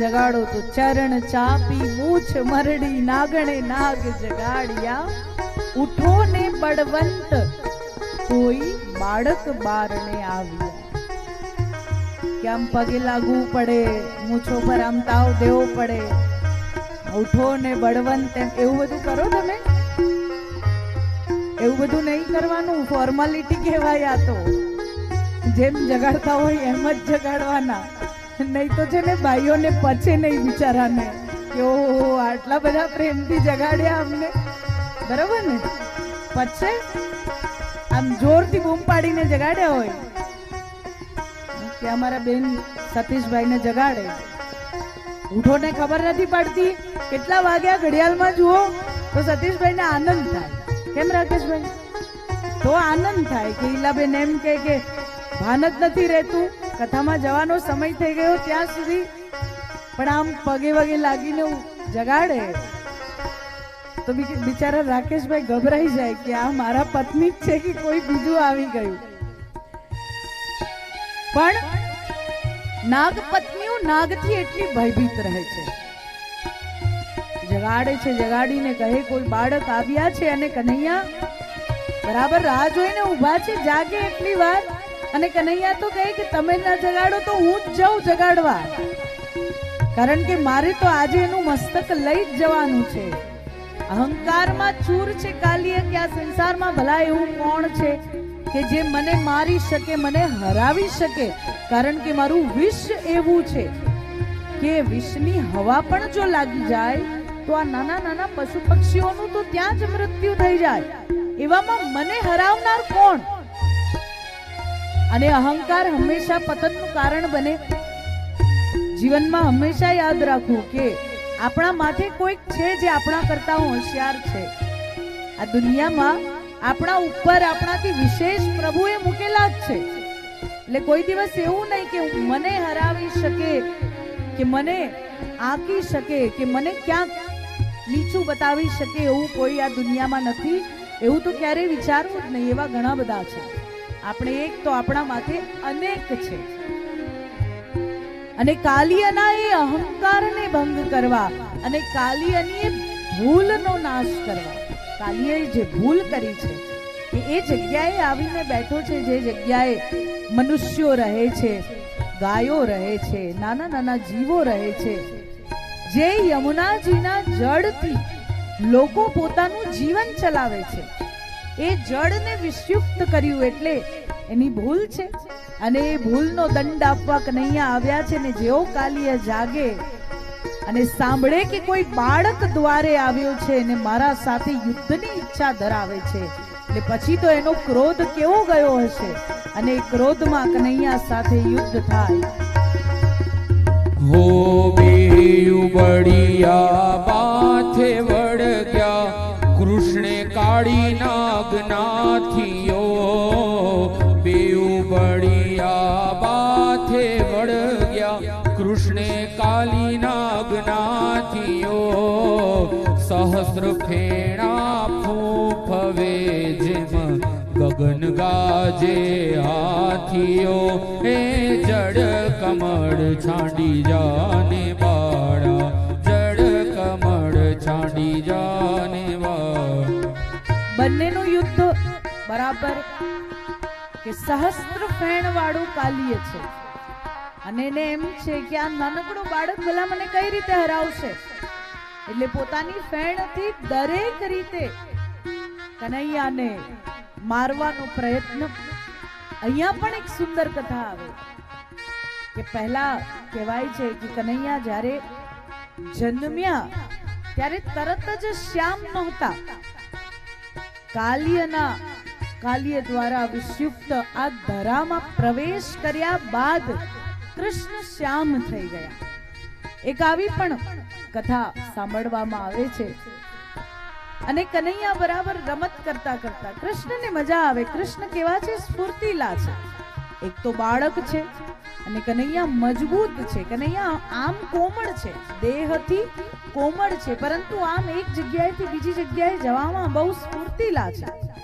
જગાડો તો ચરણ ચાપી, મૂછ મરડી, નાગણે નાગ જગાડ્યા. ઉઠો ને બળવંત, કોઈ બાળક બારણે આવ્યા. કેમ પગે લાગવું પડે? મૂછો પર આમ તાવ દેવો પડે. ઉઠો ને બળવંત એમ એવું બધું કરો તમે? એવું બધું નહીં કરવાનું ફોર્માલિટી કહેવાય આ તો. જેમ જગાડતા હોય એમ જ જગાડવાના. નહીં તો છે ને ભાઈઓને પછે નહીં બિચારાને કે ઓહો, આટલા બધા પ્રેમથી જગાડ્યા અમને. બરાબર ને? પછે આમ જોરથી બૂમ પાડીને જગાડ્યા હોય. કે અમારા બેન સતીશભાઈને જગાડે. ઉઠોને ખબર નથી પડતી કેટલા વાગ્યા ઘડિયાળમાં જુઓ, તો સતીશભાઈને આનંદ થાય. કેમ રાકેશભાઈ? તો આનંદ થાય કે ઈલાબેન એમ કે ભાન જ નથી રહેતું. કથામાં જવાનો સમય થઈ ગયો ત્યાં સુધી. પણ આમ પગે વગે લાગીને જગાડે. તો બિચારા રાકેશભાઈ ગભરાઈ જાય કે આ મારા પત્ની જ છે કે કોઈ બીજું આવી ગયું. પણ નાગ પત્નીઓ નાગથી એટલી ભયભીત રહે છે. જગાડે છે, જગાડીને કહે કોઈ બાળક આવ્યા છે અને કનૈયા બરાબર રાહ જોઈને ઊભા છે, જાગે એટલી વાર. અને કનૈયા તો કહે કે તમે ના જગાડો તો હું જ જાઉં જગાડવા. કારણ કે મારે તો આજે એનું મસ્તક લઈ જ જવાનું છે. અહંકારમાં ચૂર છે કાલીએ કે આ સંસારમાં ભલા એવું કોણ છે કે જે મને મારી શકે, મને હરાવી શકે? કારણ કે મારું વિષ એવું છે કે વિષની હવા પણ જો લાગી જાય, તો આ નાના નાના પશુ પક્ષીઓનું તો ત્યાં જ મૃત્યુ થઈ જાય. એવામાં મને હરાવનાર કોણ? અને અહંકાર હંમેશા પતનનું કારણ બને. જીવનમાં હંમેશા યાદ રાખવું કે આપણા માથે કોઈક છે જે આપણા કરતા હોશિયાર છે. આ દુનિયામાં આપણા ઉપર આપણાથી વિશેષ પ્રભુએ મૂકેલા જ છે. એટલે કોઈ દિવસ એવું નહીં કે મને હરાવી શકે, કે મને આંકી શકે, કે મને ક્યાંક નીચું બતાવી શકે એવું કોઈ આ દુનિયામાં નથી. એવું તો ક્યારેય વિચારવું જ નહીં એવા ઘણા બધા છે. આપણે એક તો આપણા માથે અનેક છે. અને કાલિયના એ અહંકારને ભંગ કરવા અને કાલિયની ભૂલનો નાશ કરવા. કાલિયે જે ભૂલ કરી છે એ જગ્યાએ આવીને બેઠો છે, જે જગ્યાએ મનુષ્યો રહે છે, ગાયો રહે છે, નાના નાના જીવો રહે છે, જે યમુનાજીના જળથી લોકો પોતાનું જીવન ચલાવે છે. એ જળને વિષયુક્ત કર્યું એટલે એની ભૂલ છે. અને એ ભૂલનો દંડ આપવા કનૈયા આવ્યા છે ને જેવો કાલિય જાગે અને સાંભળે કે કોઈ બાળક દ્વારે આવ્યો છે અને મારા સાથે યુદ્ધની ઈચ્છા ધરાવે છે. એટલે પછી તો એનો ક્રોધ કેવો ગયો હશે? અને ક્રોધમાં કનૈયા સાથે યુદ્ધ થાય. હો બેયુ બળિયા વળગ્યા કાળી નાગનાથીઓ બેયુ બળિયા માથે વળગ્યા. કૃષ્ણે કાળી નાગનાથીઓ સહસ્ર ફેણા ફૂફવે જેમ ગગન ગાજે હાથીઓ. એ જડ કમળ છાંડી જાને બાળા, જડ કમળ છાંડી જાને બરાબર? કે સહસ્ત્ર ફેણ વાળું કાલીય છે. અને એને એમ છે કે આ નાનકડું બાળક ભલા મને કઈ રીતે હરાવશે? એટલે પોતાની ફેણથી દરેક રીતે કનૈયાને મારવાનો પ્રયત્ન અહીંયા પણ એક સુંદર કથા આવે. કે પહેલા કહેવાય છે કે કનૈયા જ્યારે જન્મ્યા ત્યારે તરત જ શ્યામ નહોતા. કાલિયના કાલિય દ્વારા વિષયુક્ત આ ધરામાં પ્રવેશ કર્યા બાદ કૃષ્ણ શ્યામ થઈ ગયા. એક આવી પણ કથા સાંભળવામાં આવે છે. અને કનૈયા બરાબર રમત કરતા કરતા કૃષ્ણને મજા આવે. કૃષ્ણ કેવા છે? સ્ફૂર્તિલા છે. એક તો બાળક છે અને કનૈયા મજબૂત છે. કનૈયા આમ કોમળ છે. દેહથી કોમળ છે. પરંતુ આમ એક જગ્યાએથી બીજી જગ્યાએ જવામાં બહુ સ્ફૂર્તિલા છે.